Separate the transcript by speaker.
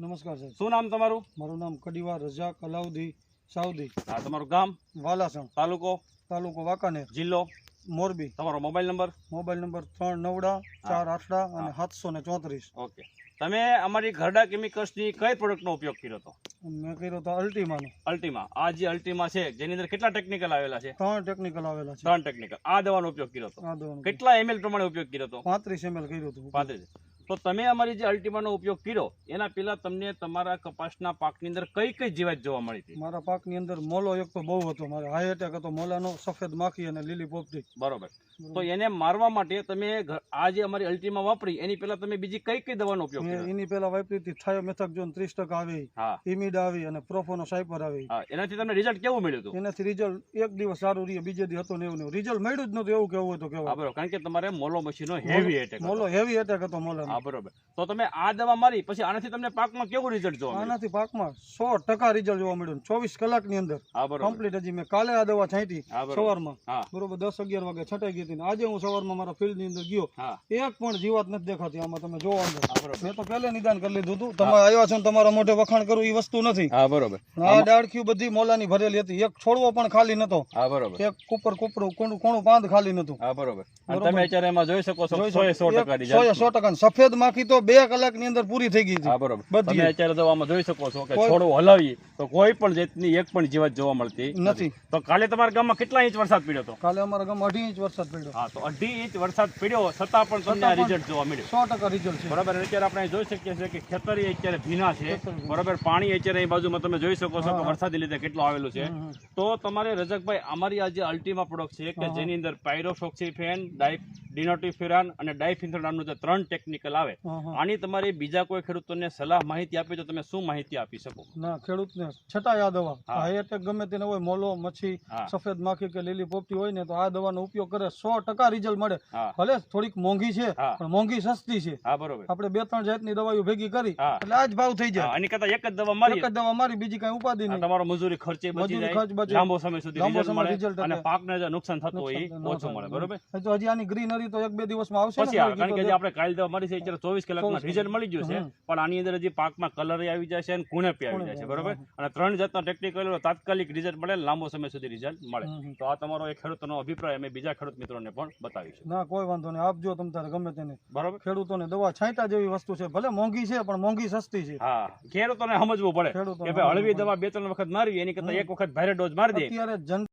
Speaker 1: નમસ્કાર સાહેબ.
Speaker 2: શું નામ તમારું?
Speaker 1: મારું નામ કડીવા રજાક અલાઉદ્દી સાઉદી.
Speaker 2: હા તમારું ગામ?
Speaker 1: વાલાસણ.
Speaker 2: તાલુકો?
Speaker 1: તાલુકો વાંકાનેર.
Speaker 2: જિલ્લો?
Speaker 1: મોરબી.
Speaker 2: તમારો મોબાઈલ નંબર?
Speaker 1: મોબાઈલ નંબર ત્રણ નવડા ચાર આઠડા અને સાતસો ને ચોત્રીસ.
Speaker 2: ઓકે. તમે અમારી ઘરડા કેમિકલ્સની કઈ પ્રોડક્ટનો ઉપયોગ કર્યો હતો?
Speaker 1: મેં કર્યો તો અલ્ટીમાનો.
Speaker 2: અલ્ટીમા. આ જે અલ્ટીમા છે જેની અંદર કેટલા ટેકનિકલ આવેલા છે?
Speaker 1: ત્રણ ટેકનિકલ આવેલા છે.
Speaker 2: ત્રણ ટેકનિકલ. આ દવાનો ઉપયોગ કર્યો હતો? કેટલા એમએલ પ્રમાણે ઉપયોગ કર્યો હતો?
Speaker 1: પાંત્રીસ એમએલ કર્યું હતું.
Speaker 2: પાંત્રીસ. તો તમે અમારી જે અલ્ટિમાનો ઉપયોગ કર્યો એના પહેલા તમને તમારા કપાસના પાકની અંદર કઈ કઈ જીવાત જોવા મળી હતી?
Speaker 1: મારા પાકની અંદર મોલો એક તો બહુ હતો મારે હાઈ એટેક હતો મોલાનો સફેદ માખી અને લીલી પોપટી.
Speaker 2: બરોબર. તો એને મારવા માટે તમે આ જે અમારી અલ્ટિમા વાપરી એની પહેલા તમે બીજી કઈ કઈ દવાનો ઉપયોગ કર્યો?
Speaker 1: એની પેલા વાપરી હતી થાયોમેથાક્ઝોન ત્રીસ ટકા આવી ઇમિડ આવી અને પ્રોફોનો સાયપર આવી.
Speaker 2: એનાથી તમને રિઝલ્ટ કેવું મળ્યું હતું?
Speaker 1: એનાથી રિઝલ્ટ એક દિવસ સારું રહે બીજે દિવસ હતો ને એવું રિઝલ્ટ મળ્યું જ નતું એવું કેવું
Speaker 2: હતું
Speaker 1: કેવું.
Speaker 2: કારણ કે તમારે મોલો મશીનો હેવી એટેક
Speaker 1: મોલો હેવી એટેક હતો મોલાનો.
Speaker 2: હા બરોબર. તો તમે આ દવા મારી પછી આનાથી તમને પાકમાં કેવું રિઝલ્ટ જોવા
Speaker 1: આનાથી પાકમાં સો ટકા રિઝલ્ટ જોવા મળ્યું ચોવીસ કલાકની અંદર. કમ્પ્લીટ હજી મેં કાલે આ દવા છાંટી સવારમાં. બરોબર દસ અગિયાર વાગે છટાઈ ગઈ હતી આજે હું સવારમાં મારા ફિલ્ડની અંદર ગયો. એક પણ જીવાત નથી દેખાતી આમાં તમે જોવો અંદર. મેં તો પહેલે નિદાન કરી લીધું હતું. તમે આવ્યા છો તમારા મોઢે વખાણ કરું એ વસ્તુ નથી.
Speaker 2: હા બરોબર.
Speaker 1: આ ડાળખીઓ બધી મોલાની ભરેલી હતી. એક છોડવો પણ ખાલી નતો.
Speaker 2: હા બરોબર.
Speaker 1: એક કુપર કુપરું કોણું કોણું પાંદ ખાલી નતું.
Speaker 2: હા બરોબર. તમે અત્યારે એમાં જોઈ શકો છો સો ટકા
Speaker 1: એક સફેદ માખી તો બે કલાકની અંદર પૂરી થઈ ગઈ
Speaker 2: હા બરોબર. તમે અત્યારે જો આમાં જોઈ શકો છો કે છોડો હલાવીએ તો કોઈ પણ જાતની એક પણ જીવાત જોવા મળતી
Speaker 1: નથી.
Speaker 2: તો કાલે તમારા ગામમાં કેટલા ઇંચ વરસાદ પડ્યો હતો?
Speaker 1: કાલે અમારા ગામમાં અઢી ઇંચ વરસાદ પડ્યો.
Speaker 2: હા તો અઢી ઇંચ વરસાદ પડ્યો છતાં પણ તમને રિઝલ્ટ જોવા મળ્યું.
Speaker 1: સો ટકા રિઝલ્ટ છે.
Speaker 2: બરાબર અત્યારે આપણે જોઈ શકીએ છીએ કે ખેતર અત્યારે ભીના છે. બરાબર પાણી અત્યારે એ બાજુમાં તમે જોઈ શકો છો કે. વરસાદી લીધે કેટલું આવેલું છે. તો તમારે રજકભાઈ અમારી આ જે અલ્ટીમા પ્રોડક્ટ છે કે. જેની અંદર પાયરોફોક્સીફેન ડાઈ ડિનોટિફેરાન અને ડાયફિન્થ્રોન નામનું જે ત્રણ ટેકનિકલ આવે. આની તમારી બીજા કોઈ ખેડૂતોને સલાહ માહિતી આપી તો તમે શું માહિતી આપી શકો?
Speaker 1: ના ખેડૂતને છતાં આ દવા. હાઈ એટેક ગમે તેને હોય મોલો મચ્છી સફેદ માખી કે લીલી પોપટી હોય ને તો આ દવાનો ઉપયોગ કરે સો ટકા રિઝલ્ટ મળે. ભલે થોડીક મોંઘી છે પણ મોંઘી સસ્તી છે.
Speaker 2: હા બરોબર.
Speaker 1: આપણે બે ત્રણ જાતની દવાઓ ભેગી કરી. એટલે આ જ ભાવ થઈ જાય.
Speaker 2: આની કરતા એક જ દવા મારી.
Speaker 1: એક જ દવા મારી બીજી કઈ ઉપાધિ નહીં.
Speaker 2: તમારો મજૂરી ખર્ચે બચી જાય.
Speaker 1: ખર્ચ બચે.
Speaker 2: લાંબો સમય સુધી રિઝલ્ટ મળે અને પાકને જે નુકસાન થતું હોય એ ઓછું મળે બરોબર?
Speaker 1: તો હજી આની ગ્રીનરી તો એક બે દિવસમાં આવશે
Speaker 2: પછી કારણ કે જે આપણે કાલ દવા મળી છે અત્યારે ચોવીસ કલાકમાં રિઝલ્ટ મળી ગયું છે પણ આની અંદર હજી પાકમાં કલર આવી જાય છે અને કુણેપી આવી જાય છે બરોબર? અને ત્રણ જાતના ટેકનિકલ તાત્કાલિક રિઝલ્ટ મળે લાંબો સમય સુધી રિઝલ્ટ મળે.
Speaker 1: હમ, હમ.
Speaker 2: તો આ તમારો એક ખેડૂતનો અભિપ્રાય અમે બીજા ખેડૂત મિત્રોને પણ બતાવીશું
Speaker 1: ના કોઈ વાંધો નહીં. આપજો તમ તારે ગમે તેને.
Speaker 2: બરોબર?
Speaker 1: ખેડૂતોને દવા છાંટા જેવી વસ્તુ છે. ભલે મોંઘી છે પણ મોંઘી સસ્તી છે.
Speaker 2: હા ખેડૂતોને સમજવું પડે
Speaker 1: ખેડૂતોને
Speaker 2: કે ભાઈ હળવી દવા બે ત્રણ વખત મારવી એની કરતા એક વખત ભારે ડોઝ મારી દે.
Speaker 1: અત્યારે